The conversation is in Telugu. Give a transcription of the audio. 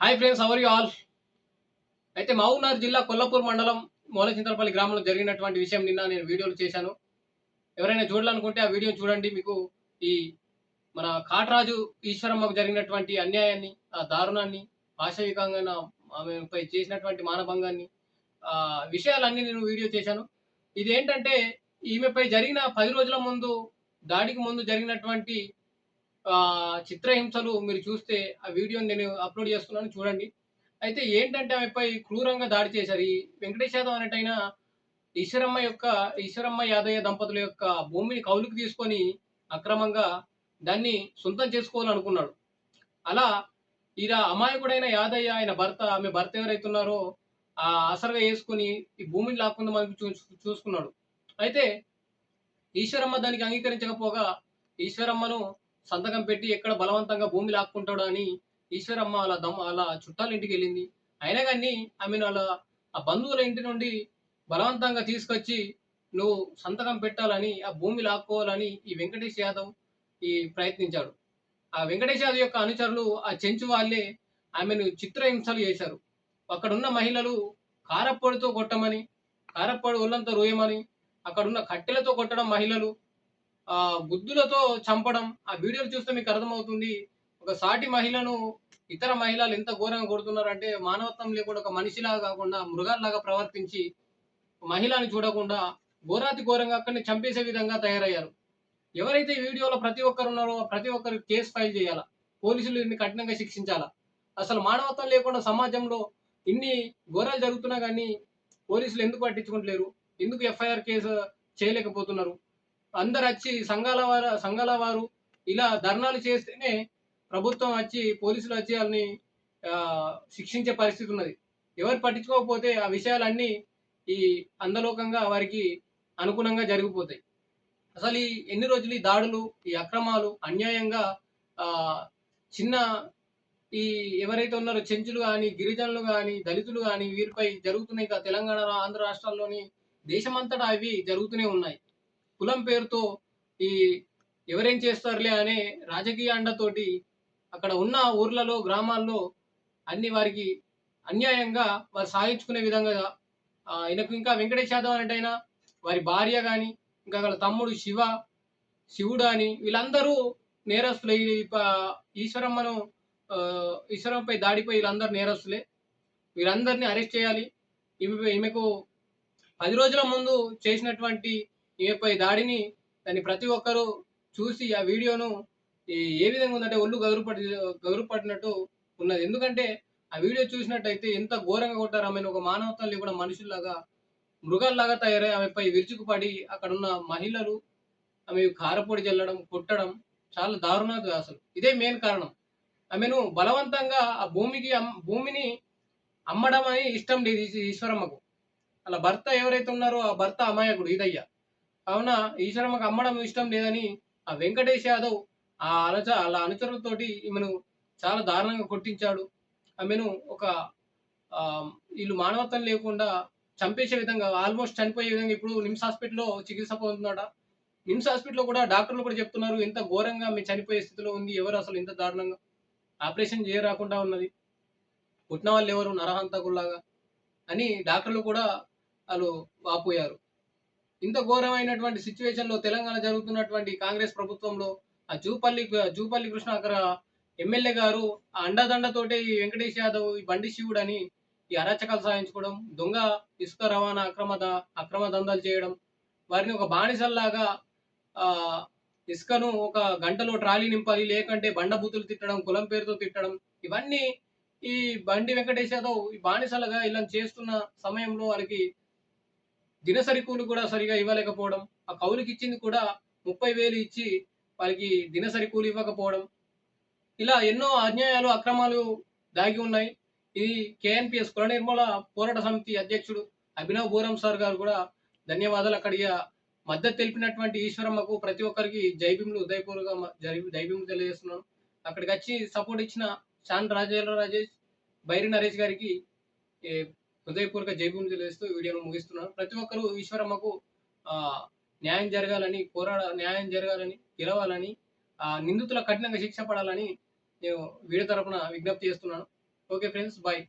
Hi friends how are you all అయితే మహబూబ్నగర్ జిల్లా కొల్లపూర్ మండలం మూలచింతలపల్లి గ్రామంలో జరిగినటువంటి విషయం నిన్న నేను వీడియోలు చేశాను. ఎవరైనా చూడాలనుకుంటే ఆ వీడియో చూడండి. మీకు ఈ మన కాటరాజు ఈశ్వరమ్మకు జరిగినటువంటి అన్యాయాన్ని ఆ దారుణాన్ని పాశవికంగా ఆమెపై చేసినటువంటి మానభంగాన్ని ఆ విషయాలన్నీ నేను వీడియో చేశాను. ఇది ఏంటంటే ఈమెపై జరిగిన పది రోజుల ముందు దాడికి ముందు జరిగినటువంటి చిత్రహింసలు మీరు చూస్తే ఆ వీడియోని నేను అప్లోడ్ చేస్తున్నాను చూడండి. అయితే ఏంటంటే ఆమెపై క్రూరంగా దాడి చేశారు. ఈ వెంకటేష్ యాదవ్ అనేటైన ఈశ్వరమ్మ యొక్క ఈశ్వరమ్మ యాదయ్య దంపతుల యొక్క భూమిని కౌలుకు తీసుకొని అక్రమంగా దాన్ని సొంతం చేసుకోవాలనుకున్నాడు. అలా ఇలా అమాయకుడైన యాదయ్య ఆయన భర్త ఆమె భర్త ఎవరైతే ఉన్నారో ఆ అసలుగా వేసుకొని ఈ భూమిని లాక్కుందామని చూ చూసుకున్నాడు. అయితే ఈశ్వరమ్మ దానికి అంగీకరించకపోగా ఈశ్వరమ్మను సంతకం పెట్టి ఎక్కడ బలవంతంగా భూమి లాక్కుంటాడు అని ఈశ్వరమ్మ అలా దమ్ అలా చుట్టాల ఇంటికి వెళ్ళింది అయినా కానీ ఆమెను అలా ఆ బంధువుల ఇంటి నుండి బలవంతంగా తీసుకొచ్చి నువ్వు సంతకం పెట్టాలని ఆ భూమి లాక్కోవాలని ఈ వెంకటేష్ యాదవ్ ఈ ప్రయత్నించాడు. ఆ వెంకటేష్ యాదవ్ యొక్క అనుచరులు ఆ చెంచు వాళ్ళే ఆమెను చిత్రహింసలు చేశారు. అక్కడున్న మహిళలు కారప్పొడితో కొట్టమని కారప్పొడి ఒళ్ళంతా రోయమని అక్కడున్న కట్టెలతో కొట్టడం మహిళలు గుద్దులతో చంపడం ఆ వీడియోలు చూస్తే మీకు అర్థమవుతుంది. ఒక సాటి మహిళను ఇతర మహిళలు ఎంత ఘోరంగా కొడుతున్నారంటే మానవత్వం లేకుండా ఒక మనిషిలాగా కాకుండా మృగాల్లాగా ప్రవర్తించి మహిళని చూడకుండా ఘోరాతి ఘోరంగా అక్కడిని చంపేసే విధంగా తయారయ్యారు. ఎవరైతే ఈ వీడియోలో ప్రతి ఒక్కరు ఉన్నారో ప్రతి ఒక్కరు కేసు ఫైల్ చేయాలా? పోలీసులు ఇన్ని కఠినంగా శిక్షించాలా? అసలు మానవత్వం లేకుండా సమాజంలో ఇన్ని ఘోరాలు జరుగుతున్నా కానీ పోలీసులు ఎందుకు పట్టించుకుంటలేరు? ఎందుకు ఎఫ్ఐఆర్ కేసు చేయలేకపోతున్నారు? అందరు వచ్చి సంఘాల వారు సంఘాల వారు ఇలా ధర్నాలు చేస్తేనే ప్రభుత్వం వచ్చి పోలీసులు వచ్చి వాళ్ళని శిక్షించే పరిస్థితి ఉన్నది. ఎవరు పట్టించుకోకపోతే ఆ విషయాలన్నీ ఈ అందలోకంగా వారికి అనుగుణంగా జరిగిపోతాయి. అసలు ఈ ఎన్ని రోజులు ఈ దాడులు ఈ అక్రమాలు అన్యాయంగా చిన్న ఈ ఎవరైతే ఉన్నారో చెంచులు కానీ గిరిజనులు కానీ దళితులు కానీ వీరిపై జరుగుతున్నాయి ఇంకా తెలంగాణ ఆంధ్ర రాష్ట్రాల్లోని దేశమంతటా అవి జరుగుతూనే ఉన్నాయి. కులం పేరుతో ఈ ఎవరేం చేస్తారులే అనే రాజకీయ అండతోటి అక్కడ ఉన్న ఊర్లలో గ్రామాల్లో అన్ని వారికి అన్యాయంగా వారు సాగించుకునే విధంగా ఈయనకు ఇంకా వెంకటేష్ యాదవ్ అనేటైనా వారి భార్య కానీ ఇంకా వాళ్ళ తమ్ముడు శివ శివుడు అని వీళ్ళందరూ నేరస్తులే. ఈశ్వరమ్మను ఈశ్వరంపై దాడిపోయి వీళ్ళందరూ నేరస్తులే. వీరందరినీ అరెస్ట్ చేయాలి. ఈమె ఈమెకు పది రోజుల ముందు చేసినటువంటి ఈమెపై దాడిని దాన్ని ప్రతి ఒక్కరూ చూసి ఆ వీడియోను ఈ- ఏ విధంగా ఉందంటే ఒళ్ళు గగురుపడి గగురుపడినట్టు ఉన్నది. ఎందుకంటే ఆ వీడియో చూసినట్టయితే ఎంత ఘోరంగా కొట్టారు ఆమెను ఒక మానవత్వం లేకుండా మనుషుల్లాగా మృగాల్లాగా తయారై ఆమెపై విరుచుకుపడి అక్కడ ఉన్న మహిళలు ఆమె కారపొడి చల్లడం కొట్టడం చాలా దారుణాది అసలు. ఇదే మెయిన్ కారణం. ఆమెను బలవంతంగా ఆ భూమికి అమ్- భూమిని అమ్మడం అని ఇష్టం లేదు ఈశ్వరమ్మకు. అలా భర్త ఎవరైతే ఉన్నారో ఆ భర్త అమాయకుడు ఇదయ్య కావున ఈశ్వరమ్మకు అమ్మడం ఇష్టం లేదని ఆ వెంకటేష్ యాదవ్ ఆ అలచ అలా అనుచరులతోటి ఈమెను చాలా దారుణంగా కొట్టించాడు. ఆమెను ఒక వీళ్ళు మానవత్వం లేకుండా చంపేసే విధంగా ఆల్మోస్ట్ చనిపోయే విధంగా ఇప్పుడు నిమ్స్ హాస్పిటల్లో చికిత్స పొందుతున్నాడ. నిమ్స్ హాస్పిటల్లో కూడా డాక్టర్లు కూడా చెప్తున్నారు ఎంత ఘోరంగా మీ చనిపోయే స్థితిలో ఉంది ఎవరు అసలు ఇంత దారుణంగా ఆపరేషన్ చేయరాకుండా ఉన్నది? పుట్టిన వాళ్ళు ఎవరు? నరహంతకుల్లాగా? అని డాక్టర్లు కూడా వాళ్ళు వాపోయారు. ఇంత ఘోరమైనటువంటి సిచ్యువేషన్లో తెలంగాణ జరుగుతున్నటువంటి కాంగ్రెస్ ప్రభుత్వంలో ఆ జూపల్లి జూపల్లి కృష్ణ అక్కడ ఎమ్మెల్యే గారు ఆ అండదండతోటి ఈ వెంకటేష్ యాదవ్ ఈ బండి శివుడు అని ఈ అరాచకాలు సాధించుకోవడం దొంగ ఇసుక రవాణా అక్రమ అక్రమ దందాలు చేయడం వారిని ఒక బానిసల్లాగా ఆ ఇసుకను ఒక గంటలో ట్రాలీ నింపాలి లేకంటే బండబూతులు తిట్టడం కులం పేరుతో తిట్టడం ఇవన్నీ ఈ బండి వెంకటేష్ యాదవ్ ఈ బానిసలుగా ఇలా చేస్తున్న సమయంలో వాళ్ళకి దినసరి కూలి కూడా సరిగా ఇవ్వలేకపోవడం ఆ కౌలుకి ఇచ్చింది కూడా ముప్పై వేలు ఇచ్చి వాళ్ళకి దినసరి కూలి ఇవ్వకపోవడం. ఇలా ఎన్నో అన్యాయాలు అక్రమాలు దాగి ఉన్నాయి. ఇది కేఎన్పిఎస్ కుల నిర్మూల పోరాట సమితి అధ్యక్షుడు అభినవ్ బోరం సార్ గారు కూడా ధన్యవాదాలు. అక్కడిగా మద్దతు తెలిపినటువంటి ఈశ్వరమ్మకు ప్రతి ఒక్కరికి జైభీములు ఉదయపూర్వక జైభీములు తెలియజేస్తున్నాను. అక్కడికి వచ్చి సపోర్ట్ ఇచ్చిన శాన్ రాజేంద్ర రాజేష్ బైరి నరేష్ గారికి హృదయపూర్వక జైభీములు తెలియజేస్తూ వీడియోను ముగిస్తున్నాను. ప్రతి ఒక్కరూ ఈశ్వరమ్మకు ఆ న్యాయం జరగాలని పోరాడ న్యాయం జరగాలని గెలవాలని ఆ నిందితుల కఠినంగా శిక్ష పడాలని నేను వీడియో తరపున విజ్ఞప్తి చేస్తున్నాను. Okay friends bye.